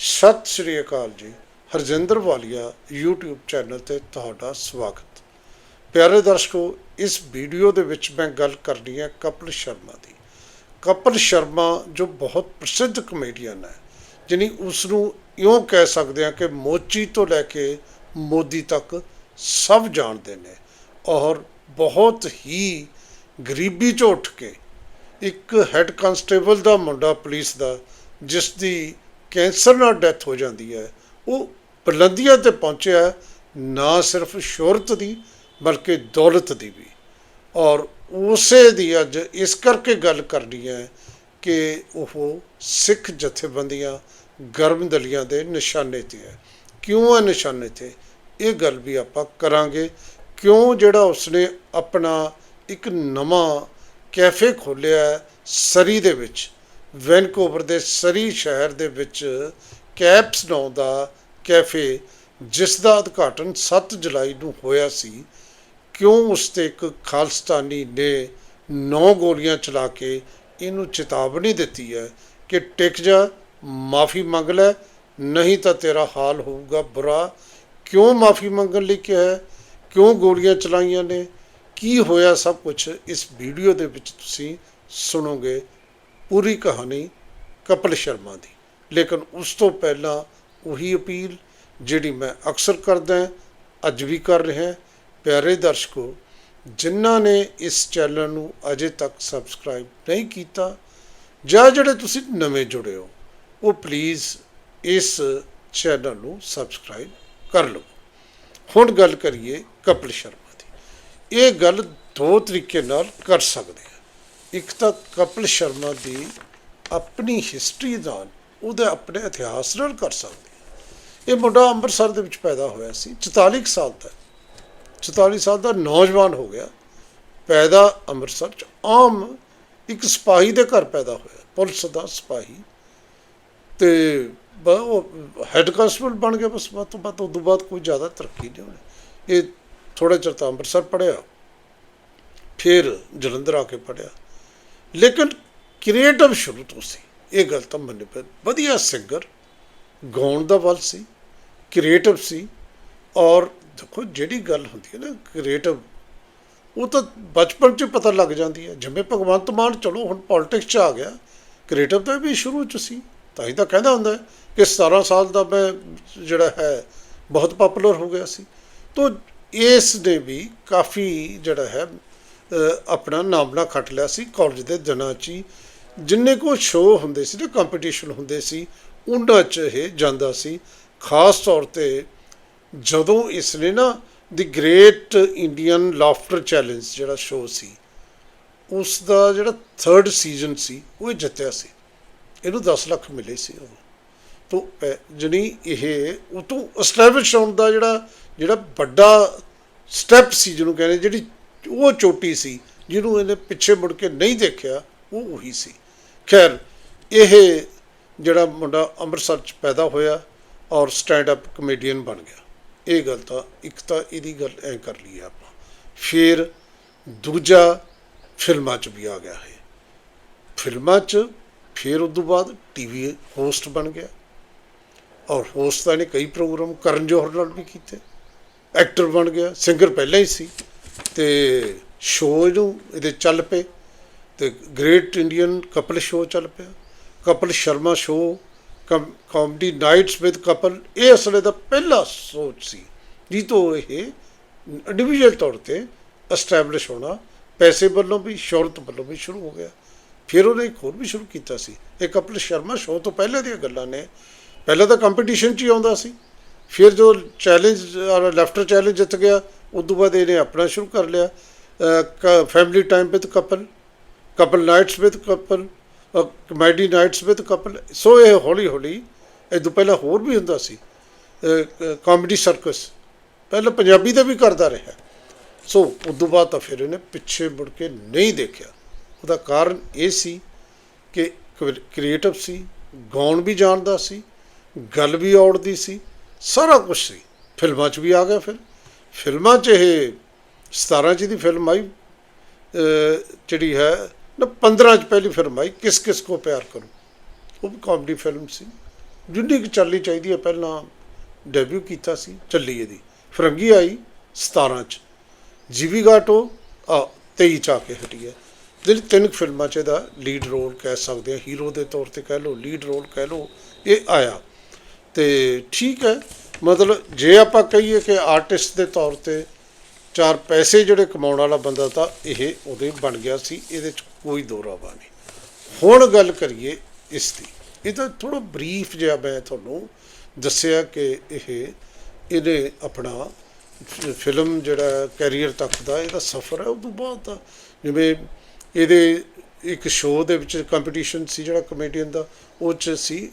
ਸਤਿ ਸ਼੍ਰੀ ਅਕਾਲ ਜੀ, ਹਰਜਿੰਦਰ ਵਾਲੀਆ YouTube channel ਤੇ ਤੁਹਾਡਾ ਸਵਾਗਤ। ਪਿਆਰੇ ਦਰਸ਼ਕੋ, ਇਸ ਵੀਡੀਓ ਦੇ ਵਿੱਚ ਮੈਂ ਗੱਲ ਕਰਨੀ ਹੈ ਕਪਿਲ ਸ਼ਰਮਾ ਦੀ। ਕਪਿਲ ਸ਼ਰਮਾ ਜੋ ਬਹੁਤ ਪ੍ਰਸਿੱਧ ਕਮੇਡੀਅਨ ਹੈ, ਜਿਨੀ ਉਸ ਨੂੰ ਇਉਂ ਕਹਿ ਸਕਦੇ ਹਾਂ ਕਿ ਮੋਚੀ ਤੋਂ ਲੈ ਕੇ ਮੋਦੀ ਤੱਕ ਸਭ ਜਾਣਦੇ ਨੇ ਔਰ ਬਹੁਤ ਹੀ ਗਰੀਬੀ ਚੋਂ ਉੱਠ ਕੇ ਇੱਕ ਹੈੱਡ ਕਾਂਸਟੇਬਲ ਦਾ ਮੁੰਡਾ ਪੁਲਿਸ ਦਾ ਜਿਸ ਦੀ ਕੈਂਸਰ ਨਾਲ ਡੈਥ ਹੋ ਜਾਂਦੀ ਹੈ। ਉਹ ਬੁਲੰਦੀਆਂ ਤੇ ਪਹੁੰਚਿਆ ਨਾ ਸਿਰਫ ਸ਼ੋਹਰਤ ਦੀ ਬਲਕਿ ਦੌਲਤ ਦੀ ਵੀ। ਔਰ ਉਸੇ ਦੀ ਅੱਜ ਇਸ ਕਰਕੇ ਗੱਲ ਕਰਨੀ ਹੈ ਕਿ ਉਹ ਸਿੱਖ ਜਥੇਬੰਦੀਆਂ ਗਰਮ ਦਲੀਆਂ ਦੇ ਨਿਸ਼ਾਨੇ ਤੇ ਹੈ। ਕਿਉਂ ਹੈ ਨਿਸ਼ਾਨੇ ਤੇ? ਇਹ ਗੱਲ ਵੀ ਆਪਾਂ ਕਰਾਂਗੇ। ਕਿਉਂ ਜਿਹੜਾ ਉਸਨੇ ਆਪਣਾ ਇੱਕ ਨਵਾਂ ਕੈਫੇ ਖੋਲ੍ਹਿਆ ਸਰੀ ਦੇ ਵਿੱਚ? ਵੈਨਕੂਵਰ ਦੇ ਸਰੀ ਸ਼ਹਿਰ ਦੇ ਵਿੱਚ ਕੈਪਸ ਨਾਂ ਦਾ ਕੈਫੇ, ਜਿਸ ਦਾ ਉਦਘਾਟਨ 7 ਜੁਲਾਈ ਨੂੰ ਹੋਇਆ ਸੀ, ਕਿਉਂ ਉਸ ਤੇ ਇੱਕ ਖਾਲਸਤਾਨੀ ਨੇ ਨੌ ਗੋਲੀਆਂ ਚਲਾ ਕੇ ਇਹਨੂੰ ਚੇਤਾਵਨੀ ਦਿੱਤੀ ਹੈ ਕਿ ਟਿਕ ਜਾ, ਮਾਫੀ ਮੰਗ ਲੈ, ਨਹੀਂ ਤਾਂ ਤੇਰਾ ਹਾਲ ਹੋਊਗਾ ਬੁਰਾ। ਕਿਉਂ ਮਾਫੀ ਮੰਗਣ ਲਈ ਕਿਹਾ ਹੈ? ਕਿਉਂ ਗੋਲੀਆਂ ਚਲਾਈਆਂ ਨੇ? ਕੀ ਹੋਇਆ ਸਭ ਕੁਝ ਇਸ ਵੀਡੀਓ ਦੇ ਵਿੱਚ ਤੁਸੀਂ ਸੁਣੋਗੇ। ਪੂਰੀ ਕਹਾਣੀ ਕਪਿਲ ਸ਼ਰਮਾ ਦੀ। ਲੇਕਿਨ ਉਸ ਤੋਂ ਪਹਿਲਾਂ ਉਹੀ ਅਪੀਲ ਜਿਹੜੀ ਮੈਂ ਅਕਸਰ ਕਰਦਾ ਅੱਜ ਵੀ ਕਰ ਰਿਹਾ ਪਿਆਰੇ ਦਰਸ਼ਕੋ, ਜਿਨ੍ਹਾਂ ਨੇ ਇਸ ਚੈਨਲ ਨੂੰ ਅਜੇ ਤੱਕ ਸਬਸਕ੍ਰਾਈਬ ਨਹੀਂ ਕੀਤਾ ਜਾਂ ਜਿਹੜੇ ਤੁਸੀਂ ਨਵੇਂ ਜੁੜੇ ਹੋ, ਉਹ ਪਲੀਜ਼ ਇਸ ਚੈਨਲ ਨੂੰ ਸਬਸਕ੍ਰਾਈਬ ਕਰ ਲਓ ਹੁਣ ਗੱਲ ਕਰੀਏ ਕਪਿਲ ਸ਼ਰਮਾ ਦੀ। ਇਹ ਗੱਲ ਦੋ ਤਰੀਕੇ ਨਾਲ ਕਰ ਸਕਦੇ ਆ ਇੱਕ ਤਾਂ ਕਪਿਲ ਸ਼ਰਮਾ ਦੀ ਆਪਣੀ ਹਿਸਟਰੀ ਨਾਲ ਉਹਦੇ ਆਪਣੇ ਇਤਿਹਾਸ ਨਾਲ ਕਰ ਸਕਦੇ ਇਹ ਮੁੰਡਾ ਅੰਮ੍ਰਿਤਸਰ ਦੇ ਵਿੱਚ ਪੈਦਾ ਹੋਇਆ ਸੀ 44 ਕੁ ਸਾਲ ਦਾ 44 ਸਾਲ ਦਾ ਨੌਜਵਾਨ ਹੋ ਗਿਆ। ਪੈਦਾ ਅੰਮ੍ਰਿਤਸਰ ਚ ਆਮ ਇੱਕ ਸਿਪਾਹੀ ਦੇ ਘਰ ਪੈਦਾ ਹੋਇਆ, ਪੁਲਿਸ ਦਾ ਸਿਪਾਹੀ। ਤੇ ਉਹ ਹੈੱਡ ਕਾਂਸਟੇਬਲ ਬਣ ਗਿਆ, ਬਸ ਬਾਅਦ ਤੋਂ ਬਾਅਦ ਉਦੋਂ ਬਾਅਦ ਕੋਈ ਜ਼ਿਆਦਾ ਤਰੱਕੀ ਨਹੀਂ ਹੋਣੀ। ਇਹ ਥੋੜਾ ਚਿਰ ਤਾਂ ਅੰਮ੍ਰਿਤਸਰ ਪੜਿਆ ਫਿਰ ਜਲੰਧਰ ਆ ਕੇ ਪੜਿਆ ਲੇਕਿਨ ਕ੍ਰੀਏਟਿਵ ਸ਼ੁਰੂ ਤੋਂ ਸੀ। ਇਹ ਗੱਲ ਤਾਂ ਮੰਨੇ ਪੈ ਵਧੀਆ ਸਿੰਗਰ, ਗਾਉਣ ਦਾ ਵੱਲ ਸੀ ਕ੍ਰੀਏਟਿਵ ਸੀ, ਔਰ ਦੇਖੋ ਜਿਹੜੀ ਗੱਲ ਹੁੰਦੀ ਹੈ ਨਾ ਕ੍ਰੀਏਟਿਵ ਉਹ ਤਾਂ ਬਚਪਨ 'ਚ ਪਤਾ ਲੱਗ ਜਾਂਦੀ ਹੈ। ਜਿਵੇਂ ਭਗਵੰਤ ਮਾਨ, ਚਲੋ ਹੁਣ ਪੋਲਿਟਿਕਸ 'ਚ ਆ ਗਿਆ ਕ੍ਰੀਏਟਿਵ ਤਾਂ ਵੀ ਸ਼ੁਰੂ 'ਚ ਸੀ। ਤਾਂ ਹੀ ਤਾਂ ਕਹਿੰਦਾ ਹੁੰਦਾ ਕਿ 17 ਸਾਲ ਦਾ ਮੈਂ ਜਿਹੜਾ ਹੈ, ਬਹੁਤ ਪਪੂਲਰ ਹੋ ਗਿਆ ਸੀ। ਤੋਂ ਇਸ ਨੇ ਵੀ ਕਾਫੀ ਜਿਹੜਾ ਹੈ ਆਪਣਾ ਨਾਮਣਾ ਖੱਟ ਲਿਆ ਸੀ ਕਾਲਜ ਦੇ ਦਿਨਾਂ 'ਚ ਹੀ। ਜਿੰਨੇ ਕੋ ਸ਼ੋਅ ਹੁੰਦੇ ਸੀ ਨਾ ਕੰਪੀਟੀਸ਼ਨ ਹੁੰਦੇ ਸੀ, ਉਹਨਾਂ 'ਚ ਇਹ ਜਾਂਦਾ ਸੀ। ਖਾਸ ਤੌਰ ਤੇ ਜਦੋਂ ਇਸ ਨੇ ਨਾ the great Indian laughter challenge ਜਿਹੜਾ ਸ਼ੋਅ ਸੀ ਉਸ ਦਾ ਜਿਹੜਾ 3rd ਸੀਜ਼ਨ ਸੀ, ਉਹ ਇਹ ਜਿੱਤਿਆ ਸੀ। ਇਹਨੂੰ 10 ਲੱਖ ਮਿਲੇ ਸੀ ਉਹ। ਤੋਂ ਜਣੀ ਇਹ ਉਹ ਤੋਂ ਐਸਟੈਬਲਿਸ਼ ਹੋਣ ਦਾ ਜਿਹੜਾ ਜਿਹੜਾ ਵੱਡਾ ਸਟੈਪ ਸੀ ਜਿਹਨੂੰ ਕਹਿੰਦੇ, ਜਿਹੜੀ ਉਹ ਚੋਟੀ ਸੀ ਜਿਹਨੂੰ ਇਹਨੇ ਪਿੱਛੇ ਮੁੜ ਕੇ ਨਹੀਂ ਦੇਖਿਆ, ਉਹ ਉਹੀ ਸੀ। ਖੈਰ, ਇਹ ਜਿਹੜਾ ਮੁੰਡਾ ਅੰਮ੍ਰਿਤਸਰ ਚ ਪੈਦਾ ਹੋਇਆ ਔਰ ਸਟੈਂਡ ਅਪ ਕਮੇਡੀਅਨ ਬਣ ਗਿਆ। ਇਹ ਗੱਲ ਤਾਂ, ਇੱਕ ਤਾਂ ਇਹਦੀ ਗੱਲ ਐ ਕਰ ਲਈ ਆਪਾਂ। ਫਿਰ ਦੂਜਾ ਫਿਲਮਾਂ ਚ ਵੀ ਆ ਗਿਆ ਹੈ ਫਿਲਮਾਂ ਚ ਫਿਰ ਉਸ ਤੋਂ ਬਾਅਦ ਟੀਵੀ ਹੋਸਟ ਬਣ ਗਿਆ। ਔਰ ਹੋਸਟ ਤਾਂ ਨੇ ਕਈ ਪ੍ਰੋਗਰਾਮ ਕਰਨ ਜੋਹਰ ਨਾਲ ਵੀ ਕੀਤੇ। ਐਕਟਰ ਬਣ ਗਿਆ ਸਿੰਗਰ ਪਹਿਲਾਂ ਹੀ ਸੀ। ਤੇ ਸ਼ੋਅ ਇਹਨੂੰ, ਇਹਦੇ ਚੱਲ ਪਏ। ਤੇ ਗ੍ਰੇਟ ਇੰਡੀਅਨ ਕਪਲ ਸ਼ੋਅ ਚੱਲ ਪਿਆ। Kapil Sharma show comedy nights with Kapil ਇਹ ਅਸਲੇ ਦਾ ਪਹਿਲਾ ਸੋਚ ਸੀ। ਜੀ ਤੋਂ ਇਹ ਇੰਡੀਵਿਜੂਅਲ ਤੌਰ ਤੇ ਐਸਟੈਬਲਿਸ਼ ਹੋਣਾ, ਪੈਸੇ ਵੱਲੋਂ ਵੀ, ਸ਼ੌਹਰਤ ਵੱਲੋਂ ਵੀ ਸ਼ੁਰੂ ਹੋ ਗਿਆ। ਫਿਰ ਉਹਨੇ ਇੱਕ ਹੋਰ ਵੀ ਸ਼ੁਰੂ ਕੀਤਾ ਸੀ। ਇਹ ਕਪਲ ਸ਼ਰਮਾ ਸ਼ੋਅ ਤੋਂ ਪਹਿਲੇ ਦੀਆਂ ਗੱਲਾਂ ਨੇ। ਪਹਿਲਾਂ ਤਾਂ ਕੰਪੀਟੀਸ਼ਨ 'ਚ ਹੀ ਆਉਂਦਾ ਸੀ। ਫਿਰ ਜੋ ਚੈਲੰਜ ਲੈਫਟਰ ਚੈਲੰਜ ਜਿੱਤ ਗਿਆ ਉਸ ਤੋਂ ਬਾਅਦ ਇਹਨੇ ਆਪਣਾ ਸ਼ੁਰੂ ਕਰ ਲਿਆ। Family time with Kapil Kapil nights with Kapil comedy nights with Kapil so ਇਹ ਹੌਲੀ ਹੌਲੀ, ਇਹ ਤੋਂ ਪਹਿਲਾਂ ਹੋਰ ਵੀ ਹੁੰਦਾ ਸੀ। ਕਾਮੇਡੀ ਸਰਕਸ ਪਹਿਲਾਂ ਪੰਜਾਬੀ ਦਾ ਵੀ ਕਰਦਾ ਰਿਹਾ। ਸੋ ਉਸ ਤੋਂ ਬਾਅਦ ਤਾਂ ਫਿਰ ਇਹਨੇ ਪਿੱਛੇ ਮੁੜ ਕੇ ਨਹੀਂ ਦੇਖਿਆ। ਉਹਦਾ ਕਾਰਨ ਇਹ ਸੀ ਕਿ ਕ੍ਰੀਏਟਿਵ ਸੀ, ਗਾਉਣ ਵੀ ਜਾਣਦਾ ਸੀ, ਗੱਲ ਵੀ ਔੜਦੀ ਸੀ, ਸਾਰਾ ਕੁਝ ਸੀ। ਫਿਲਮਾਂ 'ਚ ਵੀ ਆ ਗਿਆ ਫਿਰ। ਫਿਲਮਾਂ 'ਚ ਇਹ 17 ਚ ਦੀ ਫਿਲਮ ਆਈ ਜਿਹੜੀ ਹੈ, ਨਾ 15 ਚ ਪਹਿਲੀ ਫਿਲਮ ਆਈ, ਕਿਸ ਕਿਸ ਕੋ ਪਿਆਰ ਕਰੂੰ। ਉਹ ਵੀ ਕਾਮੇਡੀ ਫਿਲਮ ਸੀ। ਜਿੰਨੀ ਕੁ ਚੱਲਣੀ ਚਾਹੀਦੀ ਹੈ, ਪਹਿਲਾਂ ਡੈਬਿਊ ਕੀਤਾ ਸੀ, ਚੱਲੀ ਇਹਦੀ। ਫਰੰਗੀ ਆਈ 17 ਚ। ਜੀਵੀ ਗਾਟੋ, ਆ 23 ਚ ਆ ਕੇ ਹਟੀ ਹੈ। ਜਿਹੜੀ ਤਿੰਨ ਕੁ ਫਿਲਮਾਂ ਚ ਇਹਦਾ ਲੀਡ ਰੋਲ ਕਹਿ ਸਕਦੇ ਆ ਹੀਰੋ ਦੇ ਤੌਰ ਤੇ ਕਹਿ ਲਓ ਲੀਡ ਰੋਲ ਕਹਿ ਲਓ, ਇਹ ਆਇਆ। ਤੇ ਠੀਕ ਹੈ ਮਤਲਬ ਜੇ ਆਪਾਂ ਕਹੀਏ ਕਿ ਆਰਟਿਸਟ ਦੇ ਤੌਰ ਤੇ ਚਾਰ ਪੈਸੇ ਜਿਹੜੇ ਕਮਾਉਣ ਵਾਲਾ ਬੰਦਾ ਤਾਂ ਇਹ ਉਹਦੇ ਬਣ ਗਿਆ ਸੀ, ਇਹਦੇ ਚ ਕੋਈ ਦੋ ਰਾਵਾ ਨਹੀਂ। ਹੁਣ ਗੱਲ ਕਰੀਏ ਇਸ ਦੀ। ਇਹ ਤਾਂ ਥੋੜਾ ਬਰੀਫ ਜਿਹਾ ਮੈਂ ਤੁਹਾਨੂੰ ਦੱਸਿਆ ਕਿ ਇਹ, ਇਹਨੇ ਆਪਣਾ ਫਿਲਮ ਜਿਹੜਾ ਕੈਰੀਅਰ ਤੱਕ ਦਾ ਇਹਦਾ ਸਫ਼ਰ ਹੈ, ਉਹ ਤੋਂ ਬਾਅਦ ਜਿਵੇਂ ਇਹਦੇ ਇੱਕ ਸ਼ੋਅ ਦੇ ਵਿੱਚ ਕੰਪੀਟੀਸ਼ਨ ਸੀ ਜਿਹੜਾ ਕਮੇਡੀਅਨ ਦਾ, ਉਹ ਚ ਸੀ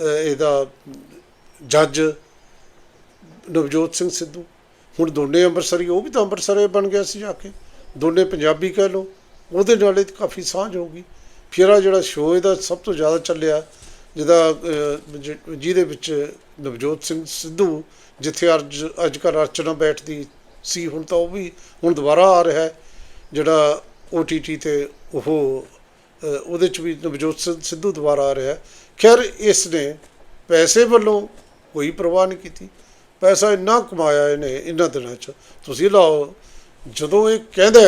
ਇਹਦਾ ਜੱਜ ਨਵਜੋਤ ਸਿੰਘ ਸਿੱਧੂ। ਹੁਣ ਦੋਨੇ ਅੰਮ੍ਰਿਤਸਰੀ, ਉਹ ਵੀ ਤਾਂ ਅੰਮ੍ਰਿਤਸਰੇ ਬਣ ਗਿਆ ਸੀ ਜਾ ਕੇ। ਦੋਨੇ ਪੰਜਾਬੀ ਕਹਿ ਲਓ, ਉਹਦੇ ਨਾਲ ਇਹ ਕਾਫੀ ਸਾਂਝ ਹੋ ਗਈ। ਫਿਰ ਆ ਜਿਹੜਾ ਸ਼ੋਅ ਇਹਦਾ ਸਭ ਤੋਂ ਜ਼ਿਆਦਾ ਚੱਲਿਆ, ਜਿਹਦਾ ਜਿਹਦੇ ਵਿੱਚ ਨਵਜੋਤ ਸਿੰਘ ਸਿੱਧੂ, ਜਿੱਥੇ ਅੱਜ ਅੱਜ ਕੱਲ੍ਹ ਅਰਚਨਾ ਬੈਠਦੀ ਸੀ, ਹੁਣ ਤਾਂ ਉਹ ਵੀ, ਹੁਣ ਦੁਬਾਰਾ ਆ ਰਿਹਾ ਹੈ। ਜਿਹੜਾ OTT ਤੇ ਉਹ ਉਹਦੇ ਚ ਵੀ ਨਵਜੋਤ ਸਿੰਘ ਸਿੱਧੂ ਦੁਬਾਰਾ ਆ ਰਿਹਾ ਖੈਰ, ਇਸ ਨੇ ਪੈਸੇ ਵੱਲੋਂ ਕੋਈ ਪਰਵਾਹ ਨਹੀਂ ਕੀਤੀ। ਪੈਸਾ ਇੰਨਾ ਕਮਾਇਆ ਇਹਨੇ ਇਹਨਾਂ ਦਿਨਾਂ 'ਚ। ਤੁਸੀਂ ਲਾਓ, ਜਦੋਂ ਇਹ ਕਹਿੰਦਾ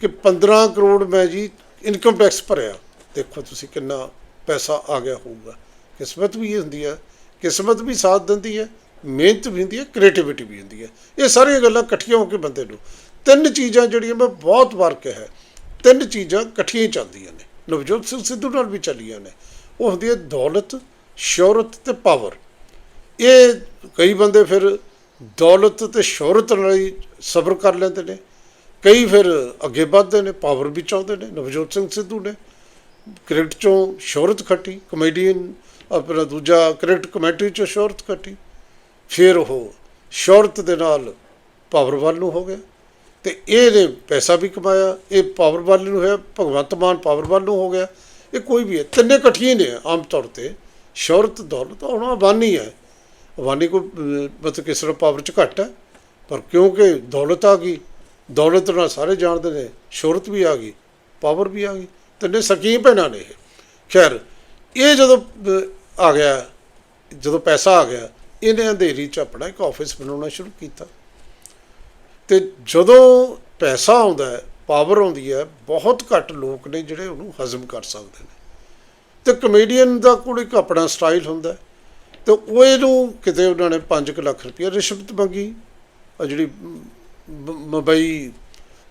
ਕਿ 15 ਕਰੋੜ ਮੈਂ ਜੀ ਇਨਕਮ ਟੈਕਸ ਭਰਿਆ, ਦੇਖੋ ਤੁਸੀਂ ਕਿੰਨਾ ਪੈਸਾ ਆ ਗਿਆ ਹੋਊਗਾ। ਕਿਸਮਤ ਵੀ ਇਹ ਹੁੰਦੀ ਹੈ, ਕਿਸਮਤ ਵੀ ਸਾਥ ਦਿੰਦੀ ਹੈ, ਮਿਹਨਤ ਵੀ ਹੁੰਦੀ ਹੈ ਕ੍ਰੀਏਟੀਵਿਟੀ ਵੀ ਹੁੰਦੀ ਹੈ। ਇਹ ਸਾਰੀਆਂ ਗੱਲਾਂ ਇਕੱਠੀਆਂ ਹੋ ਕੇ ਬੰਦੇ ਨੂੰ, ਤਿੰਨ ਚੀਜ਼ਾਂ ਜਿਹੜੀਆਂ ਮੈਂ ਬਹੁਤ ਵਾਰ ਕਿਹਾ ਤਿੰਨ ਚੀਜ਼ਾਂ ਇਕੱਠੀਆਂ ਚੱਲਦੀਆਂ ਨੇ। ਨਵਜੋਤ ਸਿੰਘ ਸਿੱਧੂ ਨਾਲ ਵੀ ਚੱਲੀਆਂ ਨੇ। ਉਹ ਹੁੰਦੀ ਹੈ ਦੌਲਤ, ਸ਼ੋਹਰਤ ਤੇ ਪਾਵਰ। ਇਹ ਕਈ ਬੰਦੇ ਫਿਰ ਦੌਲਤ ਤੇ ਸ਼ੋਹਰਤ ਨਾਲ ਹੀ ਸਬਰ ਕਰ ਲੈਂਦੇ ਨੇ। ਕਈ ਫਿਰ ਅੱਗੇ ਵੱਧਦੇ ਨੇ, ਪਾਵਰ ਵੀ ਚਾਹੁੰਦੇ ਨੇ। ਨਵਜੋਤ ਸਿੰਘ ਸਿੱਧੂ ਨੇ ਕ੍ਰਿਕਟ ਚੋਂ ਸ਼ੋਹਰਤ ਖੱਟੀ ਕਮੇਡੀਅਨ ਆਪਣਾ ਦੂਜਾ ਕ੍ਰਿਕਟ ਕਮੇਟੀ ਚੋਂ ਸ਼ੋਹਰਤ ਖੱਟੀ ਫਿਰ ਉਹ ਸ਼ੋਹਰਤ ਦੇ ਨਾਲ ਪਾਵਰ ਵੱਲ ਨੂੰ ਹੋ ਗਿਆ ਤੇ ਇਹਨੇ ਪੈਸਾ ਵੀ ਕਮਾਇਆ, ਇਹ ਪਾਵਰ ਵੱਲ ਨੂੰ ਹੋਇਆ, ਭਗਵੰਤ ਮਾਨ ਪਾਵਰ ਵੱਲ ਨੂੰ ਹੋ ਗਿਆ। ਇਹ ਕੋਈ ਵੀ ਹੈ, ਤਿੰਨੇ ਇਕੱਠੀਆਂ ਨੇ ਆਮ ਤੌਰ ਤੇ। ਸ਼ੋਹਰਤ, ਦੌਲਤ ਹੁਣ ਅਬਾਨੀ ਹੈ। ਅਵਾਨੀ ਕੋ ਮਤਲਬ ਕਿ ਸਿਰਫ ਪਾਵਰ ਚ ਘੱਟ ਹੈ, ਪਰ ਕਿਉਂਕਿ ਦੌਲਤ ਆ ਗਈ, ਦੌਲਤ ਨਾਲ ਸਾਰੇ ਜਾਣਦੇ ਨੇ, ਸ਼ੋਹਰਤ ਵੀ ਆ ਗਈ ਪਾਵਰ ਵੀ ਆ ਗਈ ਤਿੰਨੇ ਸਕੀਮ ਭੈਣਾਂ ਨੇ ਇਹ। ਖੈਰ, ਇਹ ਜਦੋਂ ਆ ਗਿਆ, ਜਦੋਂ ਪੈਸਾ ਆ ਗਿਆ, ਇਹਨੇ ਅੰਧੇਰੀ ਚ ਆਪਣਾ ਇੱਕ ਆਫਿਸ ਬਣਾਉਣਾ ਸ਼ੁਰੂ ਕੀਤਾ। ਤੇ ਜਦੋਂ ਪੈਸਾ ਆਉਂਦਾ ਹੈ ਪਾਵਰ ਆਉਂਦੀ ਹੈ, ਬਹੁਤ ਘੱਟ ਲੋਕ ਨੇ ਜਿਹੜੇ ਉਹਨੂੰ ਹਜ਼ਮ ਕਰ ਸਕਦੇ ਨੇ। ਤੇ ਕਮੇਡੀਅਨ ਦਾ ਕੋਲ ਇੱਕ ਆਪਣਾ ਸਟਾਈਲ ਹੁੰਦਾ ਹੈ ਤੇ ਉਹ ਇਹਨੂੰ ਕਿਤੇ ਉਹਨਾਂ ਨੇ 5 ਲੱਖ ਰੁਪਏ ਰਿਸ਼ਵਤ ਮੰਗੀ। ਆ ਜਿਹੜੀ ਮੁੰਬਈ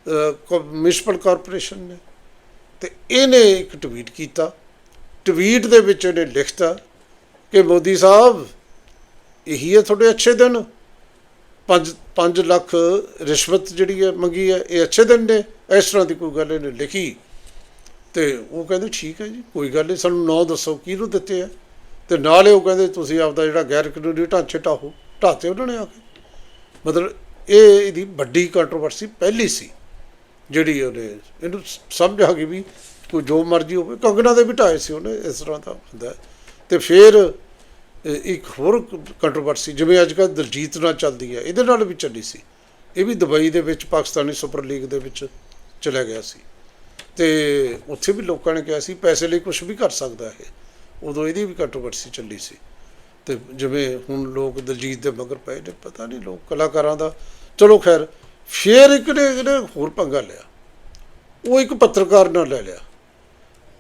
ਮਿਊਨਿਸਪਲ ਕਾਰਪੋਰੇਸ਼ਨ ਨੇ। ਤੇ ਇਹਨੇ ਇੱਕ ਟਵੀਟ ਕੀਤਾ। ਟਵੀਟ ਦੇ ਵਿੱਚ ਇਹਨੇ ਲਿਖਤਾ ਕਿ ਮੋਦੀ ਸਾਹਿਬ, ਇਹੀ ਹੈ ਤੁਹਾਡੇ ਅੱਛੇ ਦਿਨ। 5 5 ਲੱਖ ਰਿਸ਼ਵਤ ਜਿਹੜੀ ਹੈ ਮੰਗੀ ਹੈ, ਇਹ ਅੱਛੇ ਦਿਨ ਨੇ। ਇਸ ਤਰ੍ਹਾਂ ਦੀ ਕੋਈ ਗੱਲ ਇਹਨੇ ਲਿਖੀ। ਤੇ ਉਹ ਕਹਿੰਦੇ ਠੀਕ ਹੈ ਜੀ, ਕੋਈ ਗੱਲ ਨਹੀਂ, ਸਾਨੂੰ ਨਾਂ ਦੱਸੋ, ਕਿਹਨੂੰ ਦਿੱਤੇ ਆ? ਤੇ ਨਾਲ ਹੀ ਉਹ ਕਹਿੰਦੇ ਤੁਸੀਂ ਆਪਦਾ ਜਿਹੜਾ ਗੈਰ ਕਾਨੂੰਨੀ ਢਾਂਚੇ ਢਾਹੋ ਢਾਤੇ ਉਹਨਾਂ ਨੇ ਆ ਕੇ। ਮਤਲਬ ਇਹ ਇਹਦੀ ਵੱਡੀ ਕੰਟਰੋਵਰਸੀ ਪਹਿਲੀ ਸੀ, ਜਿਹੜੀ ਉਹਨੇ ਇਹਨੂੰ ਸਮਝ ਆ ਗਈ ਵੀ ਕੋਈ ਜੋ ਮਰਜ਼ੀ ਹੋਵੇ, ਕੰਗਣਾ ਦੇ ਵੀ ਢਾਏ ਸੀ ਉਹਨੇ, ਇਸ ਤਰ੍ਹਾਂ ਦਾ ਹੁੰਦਾ ਹੈ। ਤੇ ਫਿਰ ਇੱਕ ਹੋਰ ਕੰਟਰੋਵਰਸੀ ਜਿਵੇਂ ਅੱਜ ਕੱਲ੍ਹ ਦਲਜੀਤ ਨਾਲ ਚੱਲਦੀ ਹੈ, ਇਹਦੇ ਨਾਲ ਵੀ ਚੱਲੀ ਸੀ। ਇਹ ਵੀ ਦੁਬਈ ਦੇ ਵਿੱਚ, ਪਾਕਿਸਤਾਨੀ ਸੁਪਰ ਲੀਗ ਦੇ ਵਿੱਚ ਚਲਾ ਗਿਆ ਸੀ। ਤੇ ਉੱਥੇ ਵੀ ਲੋਕਾਂ ਨੇ ਕਿਹਾ ਸੀ, ਪੈਸੇ ਲਈ ਕੁਝ ਵੀ ਕਰ ਸਕਦਾ ਹੈ ਉਦੋਂ ਇਹਦੀ ਵੀ ਕੰਟਰੋਵਰਸੀ ਚੱਲੀ ਸੀ ਤੇ ਜਿਵੇਂ ਹੁਣ ਲੋਕ ਦਲਜੀਤ ਦੇ ਮਗਰ ਪਏ ਨੇ, ਪਤਾ ਨਹੀਂ ਲੋਕ ਕਲਾਕਾਰਾਂ ਦਾ, ਚਲੋ ਖੈਰ, ਫੇਰ ਇੱਕ ਨੇ, ਇਹਨੇ ਹੋਰ ਪੰਗਾ ਲਿਆ। ਉਹ ਇੱਕ ਪੱਤਰਕਾਰ ਨਾਲ ਲੈ ਲਿਆ,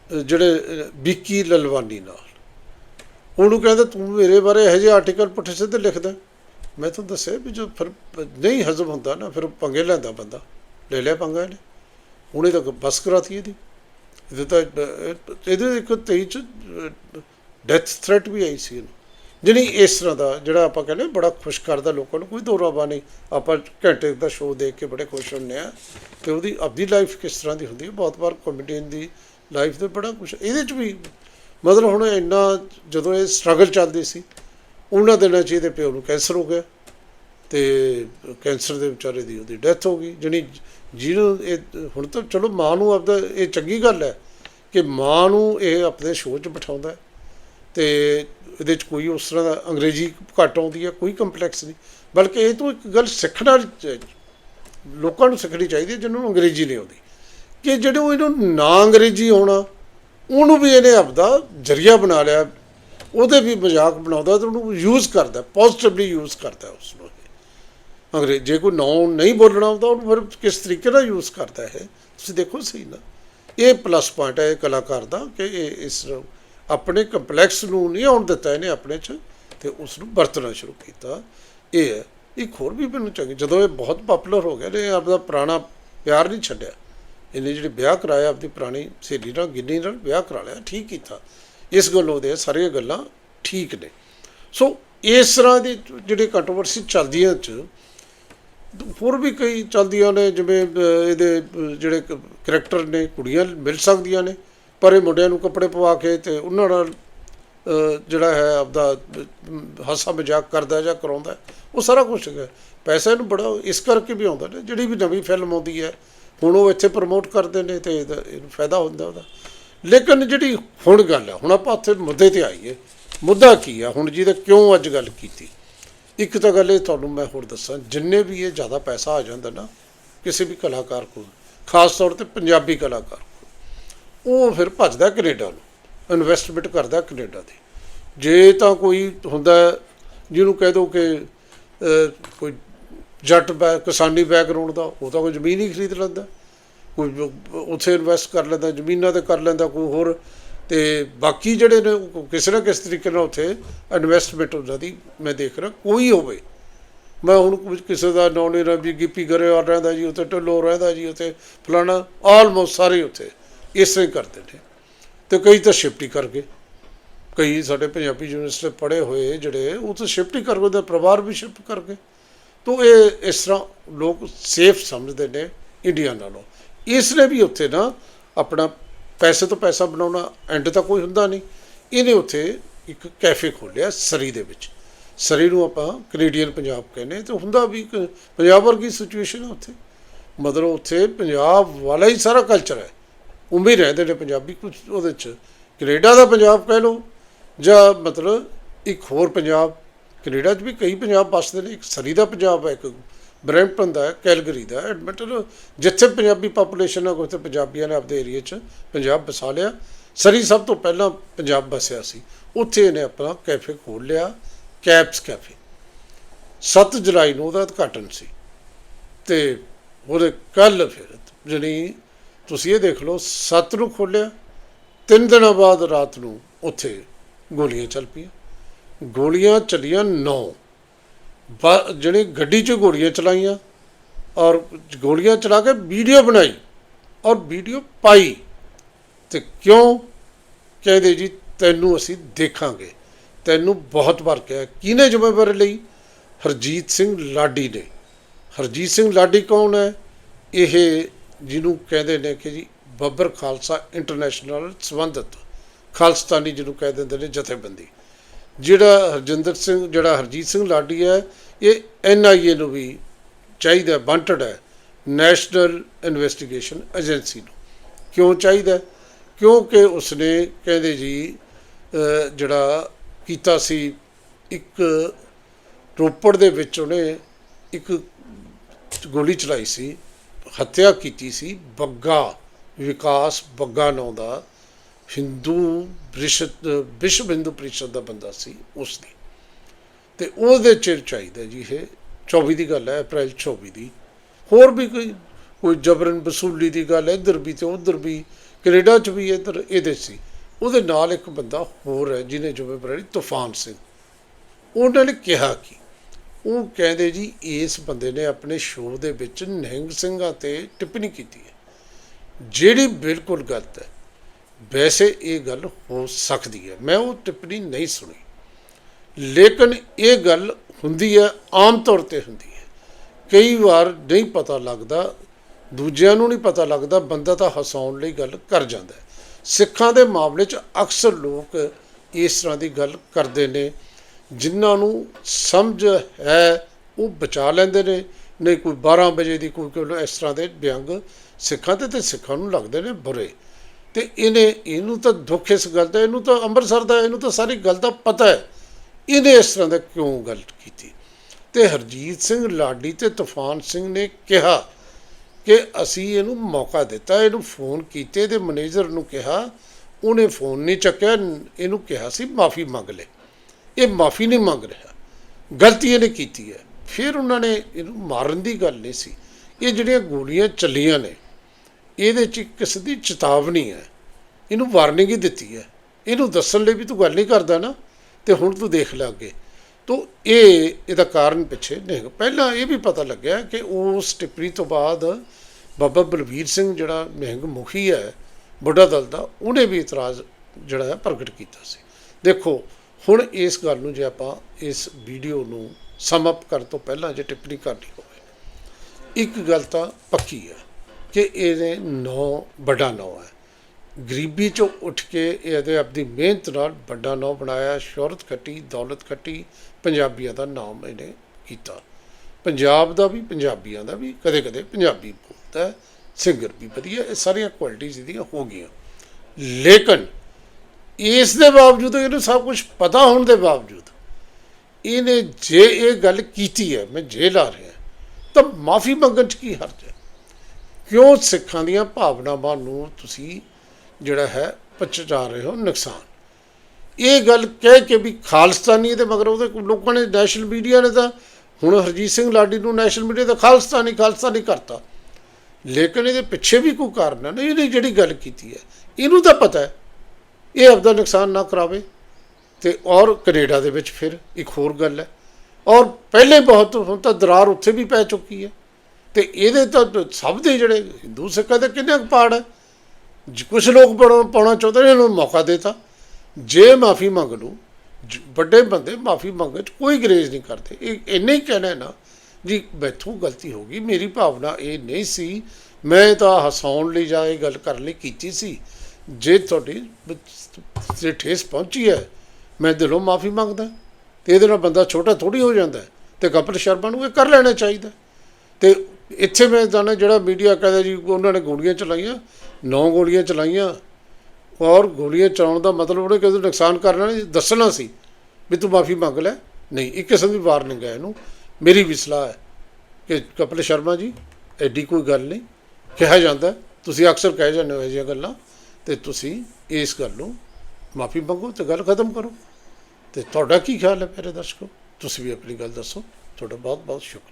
ਜਿਹੜੇ ਵਿੱਕੀ ਲਲਵਾਨੀ ਨਾਲ। ਉਹਨੂੰ ਕਹਿੰਦਾ, ਤੂੰ ਮੇਰੇ ਬਾਰੇ ਇਹੋ ਜਿਹੇ ਆਰਟੀਕਲ ਪੁੱਠੇ ਸਿੱਧੇ ਲਿਖਦਾ? ਮੈਂ ਤੁਹਾਨੂੰ ਦੱਸਿਆ ਵੀ ਜੋ ਫਿਰ ਨਹੀਂ ਹਜ਼ਮ ਹੁੰਦਾ ਨਾ, ਫਿਰ ਪੰਗੇ ਲੈਂਦਾ ਬੰਦਾ। ਲੈ ਲਿਆ ਪੰਗਾ ਇਹਨੇ। ਉਹਨੇ ਤਾਂ ਬਸ ਕਰਾਤੀ ਇਹਦੀ। ਇਹਦੇ ਤਾਂ ਇਹਦੇ ਇੱਕ 23 ਚ ਡੈਥ ਥ੍ਰੈਟ ਵੀ ਆਈ ਸੀ ਇਹਨੂੰ ਜਿਹੜੀ ਇਸ ਤਰ੍ਹਾਂ ਦਾ ਜਿਹੜਾ ਆਪਾਂ ਕਹਿੰਦੇ ਬੜਾ ਖੁਸ਼ ਕਰਦਾ ਲੋਕਾਂ ਨੂੰ ਕੋਈ ਦੋਰਾਵਾ ਨਹੀਂ ਆਪਾਂ ਘੰਟੇ ਦਾ ਸ਼ੋਅ ਦੇਖ ਕੇ ਬੜੇ ਖੁਸ਼ ਹੁੰਦੇ ਆ ਤੇ ਉਹਦੀ ਆਪਦੀ ਲਾਈਫ ਕਿਸ ਤਰ੍ਹਾਂ ਦੀ ਹੁੰਦੀ ਹੈ ਬਹੁਤ ਵਾਰ ਕਮੇਡੀਅਨ ਦੀ ਲਾਈਫ ਤੇ ਬੜਾ ਕੁਝ ਇਹਦੇ ਚ ਵੀ ਮਤਲਬ ਹੁਣ ਇੰਨਾ ਜਦੋਂ ਇਹ ਸਟਰਗਲ ਚੱਲਦੀ ਸੀ ਉਹਨਾਂ ਦਿਨਾਂ 'ਚ ਇਹਦੇ ਪਿਓ ਨੂੰ ਕੈਂਸਰ ਹੋ ਗਿਆ ਤੇ ਕੈਂਸਰ ਦੇ ਵਿਚਾਰੇ ਦੀ ਉਹਦੀ ਡੈਥ ਹੋ ਗਈ, ਜਣੀ ਜਿਹਨੂੰ ਇਹ ਹੁਣ ਤਾਂ ਚਲੋ ਮਾਂ ਨੂੰ ਆਪਦਾ ਇਹ ਚੰਗੀ ਗੱਲ ਹੈ ਕਿ ਮਾਂ ਨੂੰ ਇਹ ਆਪਣੇ ਸ਼ੋਅ 'ਚ ਬਿਠਾਉਂਦਾ ਹੈ ਤੇ ਇਹਦੇ 'ਚ ਕੋਈ ਉਸ ਤਰ੍ਹਾਂ ਦਾ ਅੰਗਰੇਜ਼ੀ ਘੱਟ ਆਉਂਦੀ ਹੈ, ਕੋਈ ਕੰਪਲੈਕਸ ਨਹੀਂ, ਬਲਕਿ ਇਹ ਤੋਂ ਇੱਕ ਗੱਲ ਸਿੱਖਣਾ ਲੋਕਾਂ ਨੂੰ ਸਿੱਖਣੀ ਚਾਹੀਦੀ ਹੈ ਜਿਹਨਾਂ ਨੂੰ ਅੰਗਰੇਜ਼ੀ ਨਹੀਂ ਆਉਂਦੀ, ਕਿ ਜਿਹੜੇ ਉਹ ਇਹਨੂੰ ਨਾ ਅੰਗਰੇਜ਼ੀ ਆਉਣਾ, ਉਹਨੂੰ ਵੀ ਇਹਨੇ ਆਪਦਾ ਜਰੀਆ ਬਣਾ ਲਿਆ, ਉਹਦੇ ਵੀ ਮਜ਼ਾਕ ਬਣਾਉਂਦਾ ਤੇ ਉਹਨੂੰ ਯੂਜ਼ ਕਰਦਾ ਪੋਜ਼ਿਟਿਵਲੀ ਯੂਜ਼ ਕਰਦਾ ਉਸ ਨੂੰ। ਅੰਗਰੇਜ਼ ਕੋਈ ਨਾਂ ਨਹੀਂ ਬੋਲਣਾ ਆਉਂਦਾ ਉਹਨੂੰ ਫਿਰ ਕਿਸ ਤਰੀਕੇ ਨਾਲ ਯੂਜ਼ ਕਰਦਾ ਹੈ ਤੁਸੀਂ ਦੇਖੋ ਸਹੀ ਨਾ। ਇਹ ਪਲੱਸ ਪੁਆਇੰਟ ਹੈ ਇਹ ਕਲਾਕਾਰ ਦਾ ਕਿ ਇਹ ਇਸ ਆਪਣੇ ਕੰਪਲੈਕਸ ਨੂੰ ਨਹੀਂ ਆਉਣ ਦਿੱਤਾ ਇਹਨੇ ਆਪਣੇ 'ਚ, ਤੇ ਉਸ ਨੂੰ ਵਰਤਣਾ ਸ਼ੁਰੂ ਕੀਤਾ। ਇਹ ਹੈ। ਇੱਕ ਹੋਰ ਵੀ ਮੈਨੂੰ ਚੰਗੀ, ਜਦੋਂ ਇਹ ਬਹੁਤ ਪਪੂਲਰ ਹੋ ਗਿਆ ਨੇ ਆਪਦਾ ਪੁਰਾਣਾ ਪਿਆਰ ਨਹੀਂ ਛੱਡਿਆ। ਇਹਨੇ ਜਿਹੜੇ ਵਿਆਹ ਕਰਾਇਆ ਆਪਣੀ ਪੁਰਾਣੀ ਸਹੇਲੀ ਨਾਲ, ਗਿੰਨੀ ਨਾਲ ਵਿਆਹ ਕਰਾ ਲਿਆ, ਠੀਕ ਕੀਤਾ। ਇਸ ਗੱਲੋਂ ਦੇ ਸਾਰੀਆਂ ਗੱਲਾਂ ਠੀਕ ਨੇ। ਸੋ ਇਸ ਤਰ੍ਹਾਂ ਦੀ ਜਿਹੜੇ ਕੰਟਰੋਵਰਸੀ ਚੱਲਦੀਆਂ ਚ ਹੋਰ ਵੀ ਕਈ ਚੱਲਦੀਆਂ ਨੇ ਜਿਵੇਂ ਇਹਦੇ ਅਹ, ਜਿਹੜੇ ਕਰੈਕਟਰ ਨੇ ਕੁੜੀਆਂ ਮਿਲ ਸਕਦੀਆਂ ਨੇ ਪਰ ਇਹ ਮੁੰਡਿਆਂ ਨੂੰ ਕੱਪੜੇ ਪਵਾ ਕੇ ਤੇ ਉਹਨਾਂ ਨਾਲ ਜਿਹੜਾ ਹੈ ਆਪਦਾ ਹਾਸਾ ਮਜ਼ਾਕ ਕਰਦਾ ਜਾਂ ਕਰਾਉਂਦਾ ਉਹ ਸਾਰਾ ਕੁਝ ਹੈ ਪੈਸਾ ਇਹਨੂੰ ਬੜਾ ਇਸ ਕਰਕੇ ਵੀ ਆਉਂਦਾ ਨੇ ਜਿਹੜੀ ਵੀ ਨਵੀਂ ਫਿਲਮ ਆਉਂਦੀ ਹੈ ਹੁਣ ਉਹ ਇੱਥੇ ਪ੍ਰਮੋਟ ਕਰਦੇ ਨੇ ਤੇ ਇਹਦਾ ਇਹਨੂੰ ਫਾਇਦਾ ਹੁੰਦਾ ਉਹਦਾ। ਲੇਕਿਨ ਜਿਹੜੀ ਹੁਣ ਗੱਲ ਹੈ ਹੁਣ ਆਪਾਂ ਉੱਥੇ ਮੁੱਦੇ ਤੇ ਆਈਏ। ਮੁੱਦਾ ਕੀ ਆ? ਹੁਣ ਜਿਹਦੇ ਕਿਉਂ ਅੱਜ ਗੱਲ ਕੀਤੀ? ਇੱਕ ਤਾਂ ਗੱਲ ਇਹ ਤੁਹਾਨੂੰ ਮੈਂ ਹੋਰ ਦੱਸਾਂ, ਜਿੰਨੇ ਵੀ ਇਹ ਜ਼ਿਆਦਾ ਪੈਸਾ ਆ ਜਾਂਦਾ ਨਾ, ਕਿਸੇ ਵੀ ਕਲਾਕਾਰ ਕੋਲ, ਖਾਸ ਤੌਰ ਤੇ ਪੰਜਾਬੀ ਕਲਾਕਾਰ ਕੋਲ, ਉਹ ਫਿਰ ਭੱਜਦਾ ਕੈਨੇਡਾ ਨੂੰ ਇਨਵੈਸਟਮੈਂਟ ਕਰਦਾ ਕੈਨੇਡਾ ਦੀ ਜੇ ਤਾਂ ਕੋਈ ਹੁੰਦਾ, ਜਿਹਨੂੰ ਕਹਿ ਦੋ ਕਿ ਕੋਈ ਜੱਟ ਬੈ, ਕਿਸਾਨੀ ਬੈਕਗ੍ਰਾਉਂਡ ਦਾ, ਉਹ ਤਾਂ ਕੋਈ ਜ਼ਮੀਨ ਹੀ ਖਰੀਦ ਲੈਂਦਾ। ਕੋਈ ਉੱਥੇ ਇਨਵੈਸਟ ਕਰ ਲੈਂਦਾ, ਜ਼ਮੀਨਾਂ ਤੇ ਕਰ ਲੈਂਦਾ, ਕੋਈ ਹੋਰ ਤੇ ਬਾਕੀ ਜਿਹੜੇ ਨੇ, ਉਹ ਕਿਸੇ ਨਾ ਕਿਸੇ ਤਰੀਕੇ ਨਾਲ ਉੱਥੇ ਇਨਵੈਸਟਮੈਂਟ ਉਹਨਾਂ ਦੀ ਮੈਂ ਦੇਖ ਰਿਹਾ, ਕੋਈ ਹੋਵੇ। ਮੈਂ ਹੁਣ ਕੁਝ ਕਿਸੇ ਦਾ ਨਾਂ ਨਹੀਂ ਰਿਹਾ ਵੀ ਗਿੱਪੀ ਗਰੇਵਾਲ ਰਹਿੰਦਾ ਜੀ, ਉੱਥੇ ਢਿੱਲੋਂ ਰਹਿੰਦਾ ਜੀ, ਉੱਥੇ ਫਲਾਣਾ ਆਲਮੋਸਟ ਸਾਰੇ ਉੱਥੇ ਇਸ ਤਰ੍ਹਾਂ ਹੀ ਕਰਦੇ ਨੇ। ਤੇ ਕਈ ਤਾਂ ਸ਼ਿਫਟ ਹੀ ਕਰ ਗਏ। ਕਈ ਸਾਡੇ ਪੰਜਾਬੀ ਯੂਨੀਵਰਸਿਟੀ ਪੜ੍ਹੇ ਹੋਏ ਜਿਹੜੇ, ਉਹ ਤਾਂ ਸ਼ਿਫਟ ਹੀ ਕਰ ਗਏ ਤੇ ਪਰਿਵਾਰ ਵੀ ਸ਼ਿਫਟ ਕਰ ਗਏ। ਤੋ ਇਹ ਇਸ ਤਰ੍ਹਾਂ ਲੋਕ ਸੇਫ ਸਮਝਦੇ ਨੇ ਇੰਡੀਆ ਨਾਲੋਂ। ਇਸ ਨੇ ਵੀ ਉੱਥੇ ਨਾ ਆਪਣਾ ਪੈਸੇ ਤੋਂ ਪੈਸਾ ਬਣਾਉਣਾ ਐਂਡ ਤਾਂ ਕੋਈ ਹੁੰਦਾ ਨਹੀਂ। ਇਹਨੇ ਉੱਥੇ ਇੱਕ ਕੈਫੇ ਖੋਲ੍ਹਿਆ ਸਰੀ ਦੇ ਵਿੱਚ। ਸਰੀ ਨੂੰ ਆਪਾਂ ਕੈਨੇਡੀਅਨ ਪੰਜਾਬ ਕਹਿੰਦੇ ਤੇ ਹੁੰਦਾ ਵੀ ਇੱਕ ਪੰਜਾਬ ਵਰਗੀ ਸਿਚੁਏਸ਼ਨ ਹੈ ਉੱਥੇ। ਮਤਲਬ ਉੱਥੇ ਪੰਜਾਬ ਵਾਲਾ ਹੀ ਸਾਰਾ ਕਲਚਰ ਹੈ। ਉਵੇਂ ਰਹਿੰਦੇ ਨੇ ਪੰਜਾਬੀ। ਕੁਝ ਉਹਦੇ ਚ ਕੈਨੇਡਾ ਦਾ ਪੰਜਾਬ ਕਹਿ ਲਓ ਜਾਂ ਮਤਲਬ ਇੱਕ ਹੋਰ ਪੰਜਾਬ। ਕੈਨੇਡਾ 'ਚ ਵੀ ਕਈ ਪੰਜਾਬ ਵਸਦੇ ਨੇ। ਇੱਕ ਸਰੀ ਦਾ ਪੰਜਾਬ ਹੈ, ਇੱਕ ਬਰੈਂਪਟਨ ਦਾ, ਕੈਲਗਰੀ ਦਾ ਹੈ ਜਿੱਥੇ ਪੰਜਾਬੀ ਪਾਪੂਲੇਸ਼ਨ ਹੈ ਉੱਥੇ ਪੰਜਾਬੀਆਂ ਨੇ ਆਪਦੇ ਏਰੀਆ 'ਚ ਪੰਜਾਬ ਵਸਾ ਲਿਆ। ਸਰੀ ਸਭ ਤੋਂ ਪਹਿਲਾਂ ਪੰਜਾਬ ਵਸਿਆ ਸੀ। ਉੱਥੇ ਇਹਨੇ ਆਪਣਾ ਕੈਫੇ ਖੋਲ੍ਹ ਲਿਆ ਕੈਪਸ ਕੈਫੇ 7 ਜੁਲਾਈ ਨੂੰ ਉਹਦਾ ਉਦਘਾਟਨ ਸੀ। ਤੇ ਉਹਦੇ ਕੱਲ ਫਿਰ ਜਣੀ ਤੁਸੀਂ ਇਹ ਦੇਖ ਲਓ 7 ਨੂੰ ਖੋਲ੍ਹਿਆ, ਤਿੰਨ ਦਿਨਾਂ ਬਾਅਦ ਰਾਤ ਨੂੰ ਉੱਥੇ ਗੋਲੀਆਂ ਚੱਲ ਪਈਆਂ। ਗੋਲੀਆਂ ਚੱਲੀਆਂ 9 ਜਿਹੜੇ ਗੱਡੀ 'ਚ ਗੋਲੀਆਂ ਚਲਾਈਆਂ ਔਰ ਗੋਲੀਆਂ ਚਲਾ ਕੇ ਵੀਡੀਓ ਬਣਾਈ ਔਰ ਵੀਡੀਓ ਪਾਈ। ਤੇ ਕਿਉਂ? ਕਹਿੰਦੇ ਜੀ, ਤੈਨੂੰ ਅਸੀਂ ਦੇਖਾਂਗੇ। ਤੈਨੂੰ ਬਹੁਤ ਵਾਰ ਕਿਹਾ। ਕਿਹਨੇ ਜ਼ਿੰਮੇਵਾਰੀ ਲਈ? ਹਰਜੀਤ ਸਿੰਘ ਲਾਡੀ ਨੇ। ਹਰਜੀਤ ਸਿੰਘ ਲਾਡੀ ਕੌਣ ਹੈ? ਇਹ ਜਿਹਨੂੰ ਕਹਿੰਦੇ ਨੇ ਕਿ ਜੀ, ਬੱਬਰ ਖਾਲਸਾ ਇੰਟਰਨੈਸ਼ਨਲ ਸੰਬੰਧਿਤ। ਖਾਲਸਤਾਨੀ ਜਿਹਨੂੰ ਕਹਿ ਦਿੰਦੇ ਨੇ ਜਥੇਬੰਦੀ। ਜਿਹੜਾ ਹਰਜਿੰਦਰ ਸਿੰਘ, ਜਿਹੜਾ ਹਰਜੀਤ ਸਿੰਘ ਲਾਡੀ ਹੈ, ਇਹ ਐਨਆਈਏ ਨੂੰ ਵੀ ਚਾਹੀਦਾ ਵਾਂਟਡ ਹੈ ਨੈਸ਼ਨਲ ਇਨਵੈਸਟੀਗੇਸ਼ਨ ਏਜੰਸੀ ਨੂੰ। ਕਿਉਂ ਚਾਹੀਦਾ? ਕਿਉਂਕਿ ਉਸਨੇ ਕਹਿੰਦੇ ਜੀ ਜਿਹੜਾ ਕੀਤਾ ਸੀ, ਇੱਕ ਰੋਪੜ ਦੇ ਵਿੱਚ ਉਹਨੇ ਇੱਕ ਗੋਲੀ ਚਲਾਈ ਸੀ, ਹੱਤਿਆ ਕੀਤੀ ਸੀ, ਬੱਗਾ, ਵਿਕਾਸ ਬੱਗਾ ਨਾਂ ਦਾ, ਹਿੰਦੂ ਪ੍ਰੀਸ਼ਦ, ਵਿਸ਼ਵ ਹਿੰਦੂ ਪ੍ਰੀਸ਼ਦ ਦਾ ਬੰਦਾ ਸੀ ਉਸ ਦੀ ਤੇ ਉਹਦੇ ਚਿਰ ਚਾਹੀਦਾ ਜੀ ਇਹ 24 ਦੀ ਗੱਲ ਹੈ, ਅਪ੍ਰੈਲ 24 ਦੀ। ਹੋਰ ਵੀ ਕੋਈ ਕੋਈ ਜਬਰਨ ਵਸੂਲੀ ਦੀ ਗੱਲ ਇੱਧਰ ਵੀ ਤੇ ਉੱਧਰ ਵੀ, ਕੈਨੇਡਾ ਚ ਵੀ ਇੱਧਰ, ਇਹਦੇ ਸੀ। ਉਹਦੇ ਨਾਲ ਇੱਕ ਬੰਦਾ ਹੋਰ ਹੈ, ਜਿਹਨੇ ਜ਼ਿੰਮੇਵਾਰੀ ਤੂਫਾਨ ਸਿੰਘ। ਉਹਨਾਂ ਨੇ ਕਿਹਾ ਕਿ? ਉਹ ਕਹਿੰਦੇ ਜੀ, ਇਸ ਬੰਦੇ ਨੇ ਆਪਣੇ ਸ਼ੋਅ ਦੇ ਵਿੱਚ ਨਿਹੰਗ ਸਿੰਘਾਂ ਤੇ ਟਿੱਪਣੀ ਕੀਤੀ ਹੈ। ਜਿਹੜੀ ਬਿਲਕੁਲ ਗਲਤ ਹੈ ਵੈਸੇ ਇਹ ਗੱਲ ਹੋ ਸਕਦੀ ਹੈ। ਮੈਂ ਉਹ ਟਿੱਪਣੀ ਨਹੀਂ ਸੁਣੀ। ਲੇਕਿਨ ਇਹ ਗੱਲ ਹੁੰਦੀ ਹੈ, ਆਮ ਤੌਰ ਤੇ ਹੁੰਦੀ ਹੈ। ਕਈ ਵਾਰ ਨਹੀਂ ਪਤਾ ਲੱਗਦਾ, ਦੂਜਿਆਂ ਨੂੰ ਨਹੀਂ ਪਤਾ ਲੱਗਦਾ, ਬੰਦਾ ਤਾਂ ਹਸਾਉਣ ਲਈ ਗੱਲ ਕਰ ਜਾਂਦਾ ਸਿੱਖਾਂ ਦੇ ਮਾਮਲੇ 'ਚ ਅਕਸਰ ਲੋਕ ਇਸ ਤਰ੍ਹਾਂ ਦੀ ਗੱਲ ਕਰਦੇ ਨੇ, ਜਿਨ੍ਹਾਂ ਨੂੰ ਸਮਝ ਹੈ, ਉਹ ਬਚਾ ਲੈਂਦੇ ਨੇ। ਨਹੀਂ, ਕੋਈ 12 ਵਜੇ ਦੀ ਕੋਈ ਇਸ ਤਰ੍ਹਾਂ ਦੇ ਵਿਅੰਗ ਸਿੱਖਾਂ ਤੇ ਤੇ ਸਿੱਖਾਂ ਨੂੰ ਲੱਗਦੇ ਨੇ ਬੁਰੇ। ਤੇ ਇਹਨੇ, ਇਹਨੂੰ ਤਾਂ ਦੁੱਖ ਇਸ ਗੱਲ ਦਾ, ਇਹਨੂੰ ਤਾਂ ਅੰਮ੍ਰਿਤਸਰ ਦਾ, ਇਹਨੂੰ ਤਾਂ ਸਾਰੀ ਗੱਲ ਦਾ ਪਤਾ ਹੈ। ਇਹਨੇ ਇਸ ਤਰ੍ਹਾਂ ਦਾ ਕਿਉਂ ਗੱਲ ਕੀਤੀ? ਤੇ ਹਰਜੀਤ ਸਿੰਘ ਲਾਡੀ ਤੇ ਤੂਫਾਨ ਸਿੰਘ ਨੇ ਕਿਹਾ ਕਿ ਅਸੀਂ ਇਹਨੂੰ ਮੌਕਾ ਦਿੱਤਾ, ਇਹਨੂੰ ਫੋਨ ਕੀਤੇ ਤੇ ਮੈਨੇਜਰ ਨੂੰ ਕਿਹਾ, ਉਹਨੇ ਫੋਨ ਨਹੀਂ ਚੱਕਿਆ, ਇਹਨੂੰ ਕਿਹਾ ਸੀ ਮਾਫੀ ਮੰਗ ਲੈ। ਇਹ ਮਾਫੀ ਨਹੀਂ ਮੰਗ ਰਿਹਾ, ਗਲਤੀ ਇਹਨੇ ਕੀਤੀ ਹੈ। ਫਿਰ ਉਹਨਾਂ ਨੇ ਇਹਨੂੰ ਮਾਰਨ ਦੀ ਗੱਲ ਨਹੀਂ ਸੀ। ਇਹ ਜਿਹੜੀਆਂ ਗੋਲੀਆਂ ਚੱਲੀਆਂ ਨੇ ਇਹਦੇ ਚ ਕਿਸੇ ਦੀ ਚੇਤਾਵਨੀ ਹੈ। ਇਹਨੂੰ ਵਾਰਨਿੰਗ ਹੀ ਦਿੱਤੀ ਹੈ। ਇਹਨੂੰ ਦੱਸਣ ਲਈ ਵੀ ਤੂੰ ਗੱਲ ਨਹੀਂ ਕਰਦਾ ਨਾ, ਤੇ ਹੁਣ ਤੂੰ ਦੇਖ ਲੈ ਅੱਗੇ। ਤੋ ਇਹ ਇਹਦਾ ਕਾਰਨ ਪਿੱਛੇ ਨਹੀਂ ਪਹਿਲਾਂ ਇਹ ਵੀ ਪਤਾ ਲੱਗਿਆ ਕਿ ਉਸ ਟਿੱਪਣੀ ਤੋਂ ਬਾਅਦ ਬਾਬਾ ਬਲਵੀਰ ਸਿੰਘ ਜਿਹੜਾ ਨਿਹੰਗ ਮੁਖੀ ਹੈ, ਬੁੱਢਾ ਦਲ ਦਾ, ਉਹਨੇ ਵੀ ਇਤਰਾਜ਼ ਜਿਹੜਾ ਹੈ ਪ੍ਰਗਟ ਕੀਤਾ ਸੀ। ਦੇਖੋ, ਹੁਣ ਇਸ ਗੱਲ ਨੂੰ ਜੇ ਆਪਾਂ ਇਸ ਵੀਡੀਓ ਨੂੰ ਸਮ ਅਪ ਕਰਨ ਤੋਂ ਪਹਿਲਾਂ ਜੇ ਟਿੱਪਣੀ ਕਰਨੀ ਹੋਵੇ, ਇੱਕ ਗੱਲ ਤਾਂ ਪੱਕੀ ਹੈ। ਕਿ ਇਹਨੇ ਨੌ ਵੱਡਾ ਨੌ ਹੈ। ਗਰੀਬੀ ਚੋਂ ਉੱਠ ਕੇ ਇਹਦੇ ਆਪਣੀ ਮਿਹਨਤ ਨਾਲ ਵੱਡਾ ਨਾਂ ਬਣਾਇਆ, ਸ਼ੋਹਰਤ ਖੱਟੀ ਦੌਲਤ ਖੱਟੀ ਪੰਜਾਬੀਆਂ ਦਾ ਨਾਮ ਇਹਨੇ ਕੀਤਾ। ਪੰਜਾਬ ਦਾ ਵੀ, ਪੰਜਾਬੀਆਂ ਦਾ ਵੀ ਕਦੇ ਕਦੇ ਪੰਜਾਬੀ ਬੋਲਦਾ ਸਿੰਗਰ ਵੀ ਵਧੀਆ, ਇਹ ਸਾਰੀਆਂ ਕੁਆਲਿਟੀਆਂ ਇਹਦੀਆਂ ਹੋ ਗਈਆਂ। ਲੇਕਿਨ ਇਸ ਦੇ ਬਾਵਜੂਦ ਇਹਨੂੰ ਸਭ ਕੁਝ ਪਤਾ ਹੋਣ ਦੇ ਬਾਵਜੂਦ ਇਹਨੇ ਜੇ ਇਹ ਗੱਲ ਕੀਤੀ ਹੈ, ਮੈਂ ਜੇਲ੍ਹ ਆ ਰਿਹਾ, ਤਾਂ ਮਾਫੀ ਮੰਗਣ ਚ ਕੀ ਹਰਜ ਹੈ? ਕਿਉਂ ਸਿੱਖਾਂ ਦੀਆਂ ਭਾਵਨਾਵਾਂ ਨੂੰ ਤੁਸੀਂ ਜਿਹੜਾ ਹੈ ਪਹੁੰਚਾ ਰਹੇ ਹੋ ਨੁਕਸਾਨ? ਇਹ ਗੱਲ ਕਹਿ ਕੇ ਵੀ ਖਾਲਸਤਾਨੀ ਦੇ ਮਗਰ ਉਹਦੇ ਲੋਕਾਂ ਨੇ ਨੈਸ਼ਨਲ ਮੀਡੀਆ ਨੇ ਤਾਂ ਹੁਣ ਹਰਜੀਤ ਸਿੰਘ ਲਾਡੀ ਨੂੰ ਨੈਸ਼ਨਲ ਮੀਡੀਆ ਦਾ ਖਾਲਸਤਾਨੀ ਖਾਲਸਤਾਨੀ ਕਰਤਾ। ਲੇਕਿਨ ਇਹਦੇ ਪਿੱਛੇ ਵੀ ਕੋਈ ਕਾਰਨ ਹੈ ਨਾ, ਇਹਨੇ ਜਿਹੜੀ ਗੱਲ ਕੀਤੀ ਹੈ, ਇਹਨੂੰ ਤਾਂ ਪਤਾ ਹੈ, ਇਹ ਆਪਦਾ ਨੁਕਸਾਨ ਨਾ ਕਰਾਵੇ। ਤੇ ਔਰ ਕੈਨੇਡਾ ਦੇ ਵਿੱਚ ਫਿਰ ਇੱਕ ਹੋਰ ਗੱਲ ਹੈ। ਔਰ ਪਹਿਲੇ ਬਹੁਤ ਹੁਣ ਤਾਂ ਦਰਾਰ ਉੱਥੇ ਵੀ ਪੈ ਚੁੱਕੀ ਹੈ। ਤੇ ਇਹਦੇ ਤਾਂ ਸਭ ਦੇ ਜਿਹੜੇ ਹਿੰਦੂ ਸਿੱਖਾਂ ਦੇ ਕਿੰਨੇ ਕੁ ਪਾੜ ਹੈ ਕੁਝ ਲੋਕ ਪਾਉਣਾ ਪਾਉਣਾ ਚਾਹੁੰਦੇ ਨੇ, ਇਹਨੂੰ ਮੌਕਾ ਦੇਤਾ। ਜੇ ਮਾਫੀ ਮੰਗ ਲੂ ਜ- ਵੱਡੇ ਬੰਦੇ ਮਾਫੀ ਮੰਗਣ ਚ ਕੋਈ ਗਰੇਜ ਨਹੀਂ ਕਰਦੇ। ਇਹ ਇੰਨੇ ਹੀ ਕਹਿਣਾ ਨਾ ਜੀ, ਮੈਥੋਂ ਗਲਤੀ ਹੋ ਗਈ, ਮੇਰੀ ਭਾਵਨਾ ਇਹ ਨਹੀਂ ਸੀ। ਮੈਂ ਤਾਂ ਹਸਾਉਣ ਲਈ ਜਾਂ ਇਹ ਗੱਲ ਕਰਨ ਲਈ ਕੀਤੀ ਸੀ। ਜੇ ਤੁਹਾਡੀ ਤੇ ਠੇਸ ਪਹੁੰਚੀ ਹੈ, ਮੈਂ ਦਿਲੋਂ ਮਾਫੀ ਮੰਗਦਾ। ਤੇ ਇਹਦੇ ਨਾਲ ਬੰਦਾ ਛੋਟਾ ਥੋੜੀ ਹੋ ਜਾਂਦਾ ਹੈ। ਤੇ ਕਪਿਲ ਸ਼ਰਮਾ ਨੂੰ ਇਹ ਕਰ ਲੈਣਾ ਚਾਹੀਦਾ ਤੇ ਇੱਥੇ ਮੈਂ ਜਾਣਾ ਜਿਹੜਾ ਮੀਡੀਆ ਕਹਿੰਦਾ ਜੀ, ਉਹਨਾਂ ਨੇ ਗੋਲੀਆਂ ਚਲਾਈਆਂ, ਨੌ ਗੋਲੀਆਂ ਚਲਾਈਆਂ, ਔਰ ਗੋਲੀਆਂ ਚਲਾਉਣ ਦਾ ਮਤਲਬ ਉਹਨੇ ਕਿਸੇ ਨੁਕਸਾਨ ਕਰਨਾ ਨਹੀਂ, ਦੱਸਣਾ ਸੀ ਵੀ ਤੂੰ ਮਾਫੀ ਮੰਗ ਲੈ। ਨਹੀਂ, ਇੱਕ ਕਿਸਮ ਦੀ ਵਾਰਨਿੰਗ ਹੈ ਇਹਨੂੰ। ਮੇਰੀ ਵੀ ਸਲਾਹ ਹੈ ਕਿ ਕਪਿਲ ਸ਼ਰਮਾ ਜੀ, ਐਡੀ ਕੋਈ ਗੱਲ ਨਹੀਂ। ਕਿਹਾ ਜਾਂਦਾ ਤੁਸੀਂ ਅਕਸਰ ਕਹਿ ਜਾਂਦੇ ਹੋ ਇਹ ਜਿਹੀਆਂ ਗੱਲਾਂ, ਤੇ ਤੁਸੀਂ ਇਸ ਗੱਲ ਨੂੰ ਮਾਫੀ ਮੰਗੋ ਤੇ ਗੱਲ ਖਤਮ ਕਰੋ। ਤੇ ਤੁਹਾਡਾ ਕੀ ਖਿਆਲ ਹੈ ਮੇਰੇ ਦਰਸ਼ਕੋ? ਤੁਸੀਂ ਵੀ ਆਪਣੀ ਗੱਲ ਦੱਸੋ। ਤੁਹਾਡਾ ਬਹੁਤ ਬਹੁਤ ਸ਼ੁਕਰੀਆ।